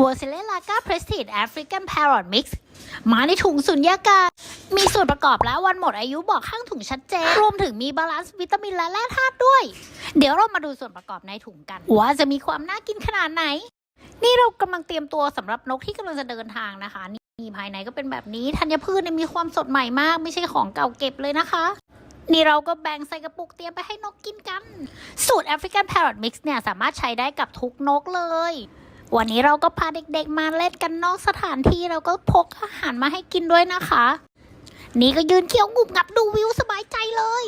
w o r z e l l a g a Prestige African Parrot Mix มาในถุงสุญญากาศ มีส่วนประกอบและวันหมดอายุบอกข้างถุงชัดเจน รวมถึงมีบาลานซ์วิตามินและแร่ธาตุด้วย เดี๋ยวเรามาดูส่วนประกอบในถุงกัน ว่าจะมีความน่ากินขนาดไหน นี่เรากำลังเตรียมตัวสำหรับนกที่กำลังจะเดินทางนะคะนี่ภายในก็เป็นแบบนี้ธัญพืชเนี่ยมีความสดใหม่มาก ไม่ใช่ของเก่าเก็บเลยนะคะนี่เราก็แบ่งใส่กระปุกเตรียมไปให้นกกินกัน สูตร African Parrot Mix เนี่ย สามารถใช้ได้กับทุกนกเลย วันนี้เราก็พาเด็กๆมาเล่นกันนอกสถานที่เราก็พกอาหารมาให้กินด้วยนะคะ นี่ก็ยืนเคี้ยวงุบงับดูวิวสบายใจเลย